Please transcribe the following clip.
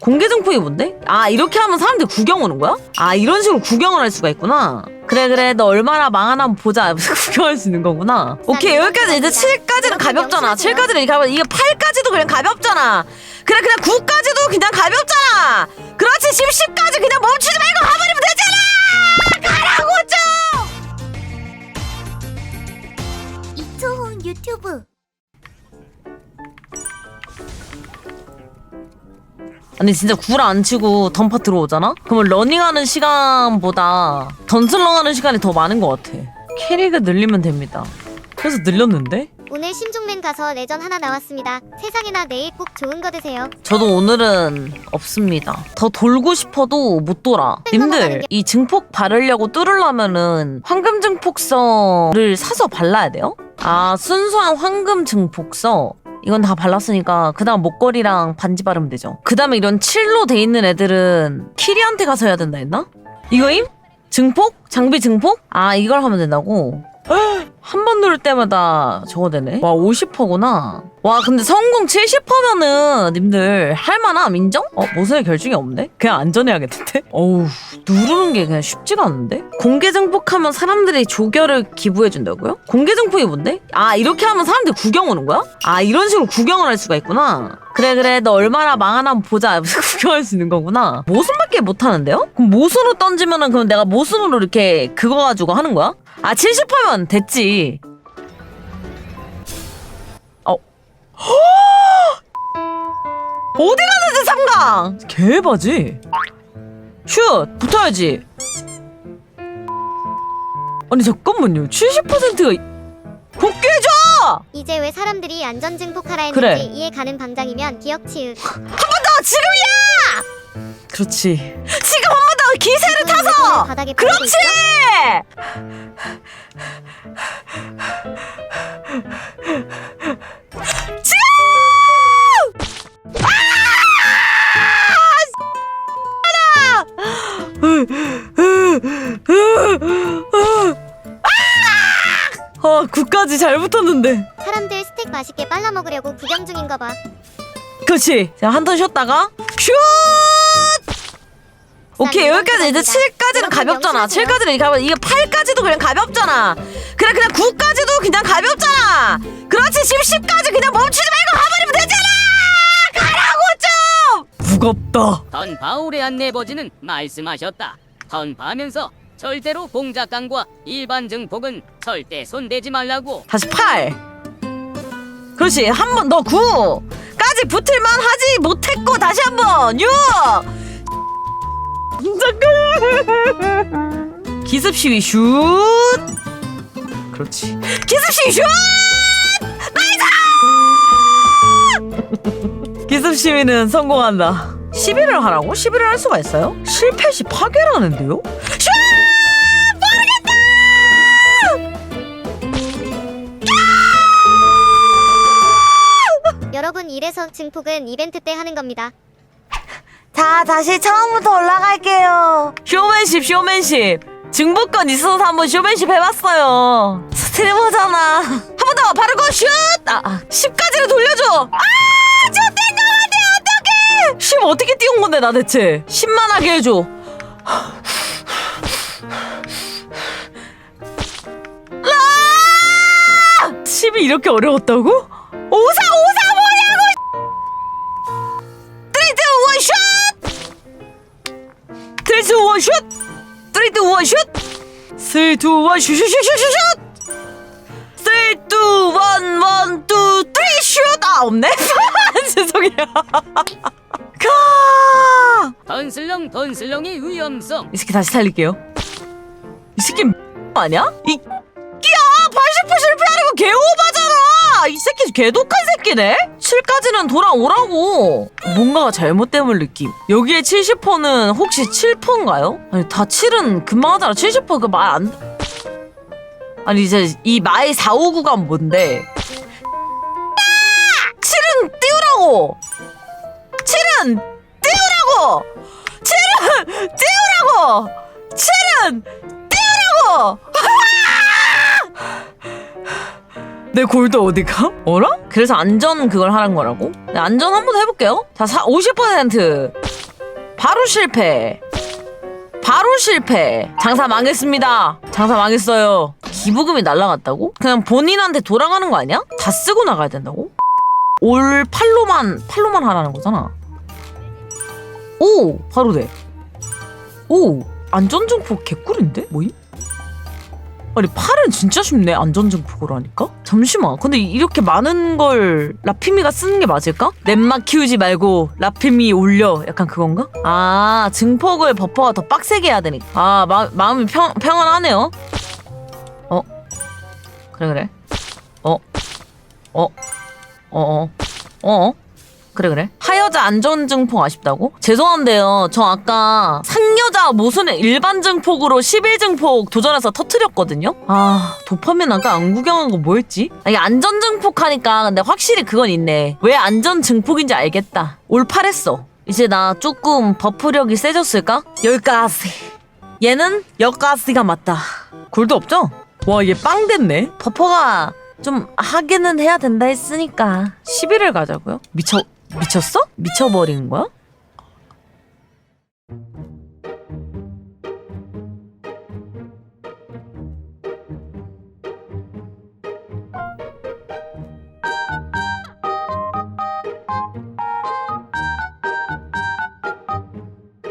공개 증폭이 뭔데? 아 이렇게 하면 사람들이 구경 오는 거야? 아 이런 식으로 구경을 할 수가 있구나. 그래 그래. 너 얼마나 망하나 한번 보자. 구경할 수 있는 거구나. 오케이 여기까지. 이제 7까지는 가볍잖아. 7까지는 이렇게 하면 이게 8까지도 그냥 가볍잖아. 그래 그냥 9까지도 그냥 가볍잖아. 그렇지. 10, 10까지 그냥 멈추지 말고 가버리면 되잖아. 가라고 좀! 이초훈 유튜브 아니 진짜 구라 안 치고 던파 들어오잖아? 그러면 러닝하는 시간보다 던슬렁하는 시간이 더 많은 것 같아. 캐릭을 늘리면 됩니다. 그래서 늘렸는데? 오늘 심중맨 가서 레전 하나 나왔습니다. 세상에나 내일 꼭 좋은 거 드세요. 저도 오늘은 없습니다. 더 돌고 싶어도 못 돌아. 님들 이 증폭 바르려고 뚫으려면은 황금 증폭서를 사서 발라야 돼요? 아 순수한 황금 증폭서 이건 다 발랐으니까 그 다음 목걸이랑 반지 바르면 되죠 그 다음에 이런 칠로 돼 있는 애들은 키리한테 가서 해야 된다 했나? 이거임? 증폭? 장비 증폭? 아 이걸 하면 된다고? 한 번 누를 때마다 저거 되네. 와, 50%구나. 와, 근데 성공 70%면은 님들 할만함 인정? 어, 모선의 결중이 없네? 그냥 안전해야겠는데? 어우, 누르는 게 그냥 쉽지가 않은데? 공개 증폭하면 사람들이 조결을 기부해준다고요? 공개 증폭이 뭔데? 아, 이렇게 하면 사람들이 구경 오는 거야? 아, 이런 식으로 구경을 할 수가 있구나. 그래, 그래, 너 얼마나 망하나 보자. 구경할 수 있는 거구나. 모순밖에 못하는데요? 그럼 모순으로 던지면은 그럼 내가 모순으로 이렇게 그거 가지고 하는 거야? 아, 70%면 됐지. 어. 어디 가는데 삼강? 개바지. 슛 붙어야지. 아니 잠깐만요. 70%가 복귀 해줘. 이제 왜 사람들이 안전 증폭하라 했는지 그래. 이해 가는 방장이면 기억 너 지금이야. 그렇지. 바닥에 버리고 그렇지. 있어? 아, 9까지 잘 붙었는데. 사람들 스택 맛있게 빨라 먹으려고 구경 중인가 봐 그렇지. 자, 한 턴 쉬었다가 슛! 오케이, 여기까지 이제 7까지는 가볍잖아. 7까지는 이렇게 하면 이게 8까지도 그냥 가볍잖아. 그래, 그냥 9까지도 그냥 가볍잖아. 그렇지, 10, 10까지 그냥 멈추지 말고 가버리면 되잖아! 가라고 좀! 무겁다. 던파울의 안내버지는 말씀하셨다. 던파하면서 절대로 공작강과 일반 증폭은 절대 손대지 말라고. 다시 8. 그렇지, 한 번 더 9 까지 붙을만 하지 못했고, 다시 한번 6! 잠깐. 기습 시위 슛. 그렇지. 기습 시위 슛. 나이스. 기습 시위는 성공한다. 11을 하라고? 11을 할 수가 있어요? 실패 시 파괴라는데요? 슛! 여러분 이래서 증폭은 이벤트 때 하는 겁니다 자, 다시 처음부터 올라갈게요. 쇼맨십, 쇼맨십. 증보권 있어서 한번 쇼맨십 해봤어요. 스트리머잖아. 한 번 더 바르고 슛! 아, 아 10까지를 돌려줘. 아, 저땐 나한테 어떡해! 10 어떻게 띄운 건데, 나 대체? 10만 하게 해줘. 라! 10이 이렇게 어려웠다고? 오사, 2, 1, 슛! 3, 2, 1, 슛! 3, 2, 1, 슛! 3, 2, 1, 슛, 슛, 슛, 슛, 슛! 3, 2, 1, 1, 2, 3, 슛! 아, 없네? 죄송해요. 가! 던슬렁 던슬렁의 위험성. 이 새끼 다시 살릴게요. 이 새끼 아니야? 이 끼야 80% 실패하는 거 개오바잖아. 이 새끼 개독한 새끼네. 7까지는 돌아오라고. 뭔가가 잘못됨을 느낌. 여기에 70%는 혹시 7%인가요? 아니 다 7은 금방 하잖아. 70%그 말 안. 아니 이제 이 마의 4, 5, 9가 뭔데? 7은 띄우라고. 7은 띄우라고. 7은 띄우라고. 7은 띄우라고. 내 골드 어디가? 어라? 그래서 안전 그걸 하란 거라고? 네, 안전 한번 해볼게요. 자, 사, 50%. 바로 실패. 바로 실패. 장사 망했습니다. 장사 망했어요. 기부금이 날라갔다고? 그냥 본인한테 돌아가는 거 아니야? 다 쓰고 나가야 된다고? 올 팔로만 팔로만 하라는 거잖아. 오 바로 돼. 오 안전증폭 개꿀인데 뭐임? 아니 팔은 진짜 쉽네 안전증폭으로 하니까? 잠시만. 근데 이렇게 많은 걸 라피미가 쓰는 게 맞을까? 넷마 키우지 말고 라피미 올려. 약간 그건가? 아 증폭을 버퍼가 더 빡세게 해야 되니까. 아 마, 마음이 평, 평안하네요. 어? 그래 그래. 어? 어, 어, 어, 어, 그래, 그래. 하여자 안전증폭 아쉽다고? 죄송한데요. 저 아까 상여자 모순의 일반 증폭으로 11증폭 도전해서 터트렸거든요? 아, 도파민 아까 안 구경한 거 뭐였지? 아, 이게 안전증폭 하니까 근데 확실히 그건 있네. 왜 안전증폭인지 알겠다. 올팔했어. 이제 나 조금 버프력이 세졌을까? 여기까지. 얘는 여기까지가 맞다. 굴도 없죠? 와, 얘 빵 됐네. 버퍼가 좀 하기는 해야 된다 했으니까 11을 가자고요? 미쳐 미쳤어? 미쳐버린 거야?